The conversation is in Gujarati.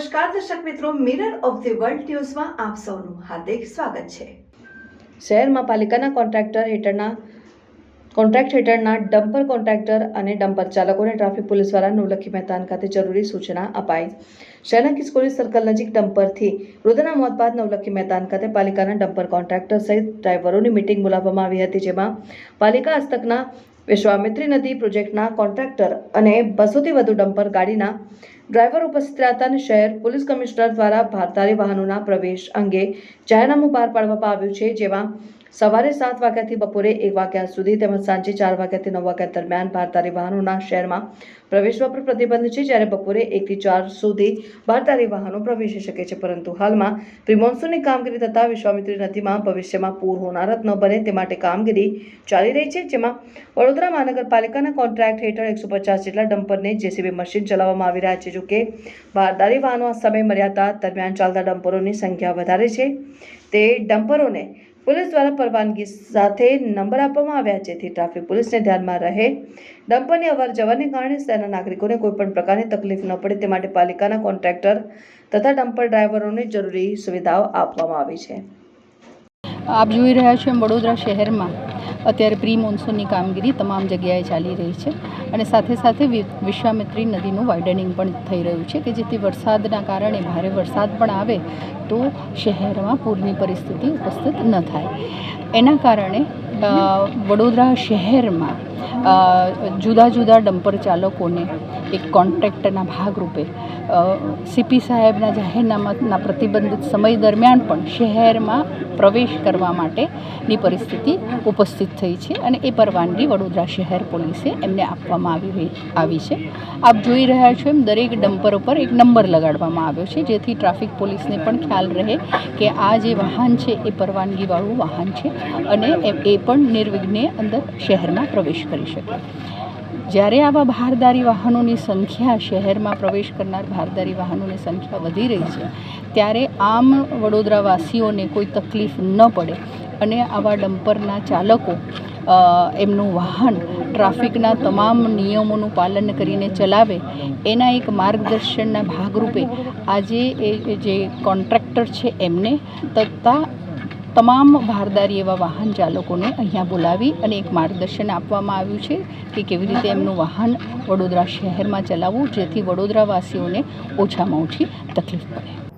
નમસ્કાર, દર્શક મિત્રો મિરર ઓફ ધી વર્લ્ડ ન્યૂઝમાં આપ સૌનું હાર્દિક સ્વાગત છે. શહેરમાં પાલિકાના કોન્ટ્રાક્ટર હેઠળના, કોન્ટ્રાક્ટ હેઠળના ડમ્પર કોન્ટ્રાક્ટર અને ડમ્પર ચાલકોને ટ્રાફિક પોલીસ દ્વારા નવલખી મહેતાન ખાતે જરૂરી સૂચના અપાઈ. શહેરના કિસ્કોલી સર્કલ નજીક ડમ્પરથી વૃદ્ધના મોત બાદ નવલખી મહેતાન ખાતે પાલિકાના ડમ્પર કોન્ટ્રાક્ટર સહિત ડ્રાઈવરોની મિટિંગ બોલાવવામાં આવી હતી, જેમાં પાલિકા હસ્તકના વિશ્વામિત્રી નદી પ્રોજેક્ટના કોન્ટ્રાક્ટર અને બસોથી વધુ ડમ્પર ગાડીના ડ્રાઈવર ઉપસ્થિત હતા અને શહેર પોલીસ કમિશનર દ્વારા ભારતારી વાહનોના પ્રવેશ અંગે જાહેરનામું બહાર પાડવામાં આવ્યું છે, જેમાં સવારે સાત વાગ્યાથી બપોરે એક વાગ્યા સુધી તેમજ સાંજે ચાર વાગ્યાથી નવ વાગ્યા દરમિયાન ભારતારી વાહનોના શહેરમાં પ્રવેશવા પર પ્રતિબંધ છે. જ્યારે બપોરે એકથી ચાર સુધી ભારતારી વાહનો પ્રવેશી શકે છે. પરંતુ હાલમાં પ્રિમોન્સૂનની કામગીરી થતાં વિશ્વામિત્રી નદીમાં ભવિષ્યમાં પૂર હોનારત ન બને તે માટે કામગીરી ચાલી રહી છે. જેમાં વડોદરા મહાનગરપાલિકાના કોન્ટ્રાક્ટ હેઠળ એકસો પચાસ જેટલા ડમ્પરને જેસીબી મશીન ચલાવવામાં આવી રહ્યા છે. જોકે ભારદારી વાહનો આ સમય મર્યાદા દરમિયાન ચાલતા ડમ્પરોની સંખ્યા વધારે છે. તે ડમ્પરોને પોલીસ દ્વારા પરવાનગી સાથે નંબર આપવામાં આવ્યા જેથી ટ્રાફિક પોલીસને ધ્યાનમાં રહે. ડમ્પરની અવર જવરને કારણે શહેરના નાગરિકોને કોઈપણ પ્રકારની તકલીફ ન પડે તે માટે પાલિકાના કોન્ટ્રાક્ટર તથા ડમ્પર ડ્રાઈવરોને જરૂરી સુવિધાઓ આપવામાં આવી છે. આપ જોઈ રહ્યા છો વડોદરા શહેરમાં. અત્યારે પ્રી મોન્સૂનની કામગીરી તમામ જગ્યાએ ચાલી રહી છે અને સાથે સાથે વિશ્વામિત્રી નદીનું વાઇડનિંગ પણ થઈ રહ્યું છે કે જેથી વરસાદના કારણે ભારે વરસાદ પણ આવે તો શહેરમાં પૂરની પરિસ્થિતિ ઉપસ્થિત ન થાય. એના કારણે વડોદરા શહેરમાં જુદા જુદા ડમ્પર ચાલકોને એક કોન્ટ્રાક્ટના ભાગરૂપે સીપી સાહેબના જાહેરનામાના પ્રતિબંધિત સમય દરમિયાન પણ શહેરમાં પ્રવેશ કરવા માટેની પરિસ્થિતિ ઉપસ્થિત થઈ છે અને એ પરવાનગી વડોદરા શહેર પોલીસે એમને આપવામાં આવી આવી છે. આપ જોઈ રહ્યા છો એમ દરેક ડમ્પર ઉપર એક નંબર લગાડવામાં આવ્યો છે, જેથી ટ્રાફિક પોલીસને પણ ખ્યાલ રહે કે આ જે વાહન છે એ પરવાનગીવાળું વાહન છે અને એ પણ નિર્વિઘ્ને અંદર શહેરમાં પ્રવેશ કરી શકે જ્યારે આવા ભારદારી વાહનોની સંખ્યા શહેરમાં પ્રવેશ કરનાર ભારદારી વાહનોની સંખ્યા વધી રહી છે, ત્યારે આમ વડોદરાવાસીઓને કોઈ તકલીફ ન પડે અને આવા ડમ્પરના ચાલકો એમનું વાહન ટ્રાફિકના તમામ નિયમોનું પાલન કરીને ચલાવે, એના એક માર્ગદર્શનના ભાગરૂપે આજે એ જે કોન્ટ્રાક્ટર છે એમને તથા તમામ ભારદારી એવા વાહન ચાલકોને અહીંયા બોલાવી અને એક માર્ગદર્શન આપવામાં આવ્યું છે કે કેવી રીતે એમનું વાહન વડોદરા શહેરમાં ચલાવવું જેથી વડોદરાવાસીઓને ઓછામાં ઓછી તકલીફ પડે.